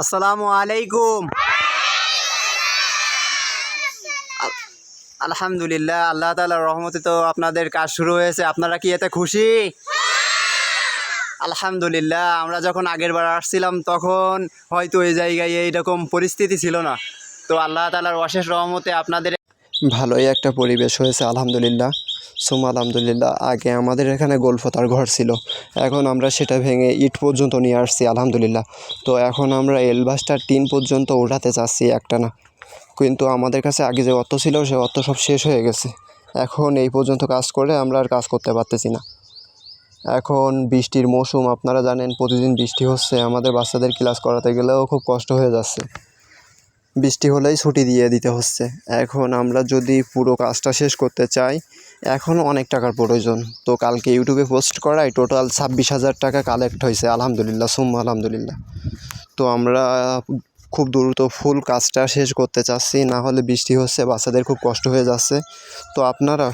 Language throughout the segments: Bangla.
আসসালামু আলাইকুম। আলহামদুলিল্লাহ, আল্লাহ তালার রহমতে তো আপনাদের কাজ শুরু হয়েছে। আপনারা কি এতে খুশি? আলহামদুলিল্লাহ, আমরা যখন আগের বার আসছিলাম তখন হয়তো এই জায়গায় এইরকম পরিস্থিতি ছিল না। তো আল্লাহ তালার অশেষ রহমতে আপনাদের ভালোই একটা পরিবেশ হয়েছে, আলহামদুলিল্লাহ। সুম আলহামদুলিল্লাহ, আগে আমাদের এখানে গোলফতার ঘর ছিল। এখন আমরা সেটা ভেঙে ইট পর্যন্ত নিয়ে আসছি, আলহামদুলিল্লাহ। তো এখন আমরা এলবাসটার টিন পর্যন্ত ওঠাতে চাচ্ছি একটা না কিন্তু আমাদের কাছে আগে যে অর্থ ছিল, সে অর্থ সব শেষ হয়ে গেছে। এখন এই পর্যন্ত কাজ করে আমরা আর কাজ করতে পারতেছি না। এখন বৃষ্টির মৌসুম, আপনারা জানেন প্রতিদিন বৃষ্টি হচ্ছে, আমাদের বাচ্চাদের ক্লাস করাতে গেলেও খুব কষ্ট হয়ে যাচ্ছে। বৃষ্টি হলেই ছুটি দিয়ে দিতে হচ্ছে। এখন আমরা যদি পুরো কাজটা শেষ করতে চাই এখন অনেক টাকার প্রয়োজন। তো কালকে ইউটিউবে পোস্ট করায় টোটাল ছাব্বিশ হাজার টাকা কালেক্ট হয়েছে, আলহামদুলিল্লাহ, সুম্মা আলহামদুলিল্লাহ। তো আমরা খুব দ্রুত ফুল কাজটা শেষ করতে চাচ্ছি, না হলে বৃষ্টি হচ্ছে, বাচ্চাদের খুব কষ্ট হয়ে যাচ্ছে। তো আপনারা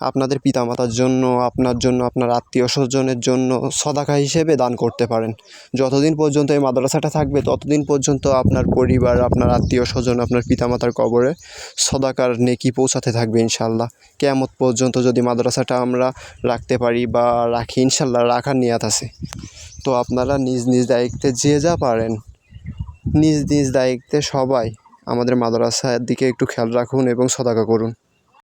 আপনাদের পিতামাতার জন্য, আপনার জন্য, আপনার আত্মীয় স্বজনের জন্য সদাকা হিসেবে দান করতে পারেন। যতদিন পর্যন্ত এই মাদ্রাসাটা থাকবে, ততদিন পর্যন্ত আপনার পরিবার, আপনার আত্মীয় স্বজন, আপনার পিতামাতার কবরে সদাকার নেকি পৌঁছাতে থাকবে ইনশাল্লাহ কেয়ামত পর্যন্ত যদি মাদ্রাসাটা আমরা রাখতে পারি বা রাখি ইনশাল্লাহ রাখার নিয়াত আছে। তো আপনারা নিজ নিজ দায়িত্বে যে যা পারেন, নিজ নিজ দায়িত্বে সবাই আমাদের মাদ্রাসার দিকে একটু খেয়াল রাখুন এবং সদাকা করুন।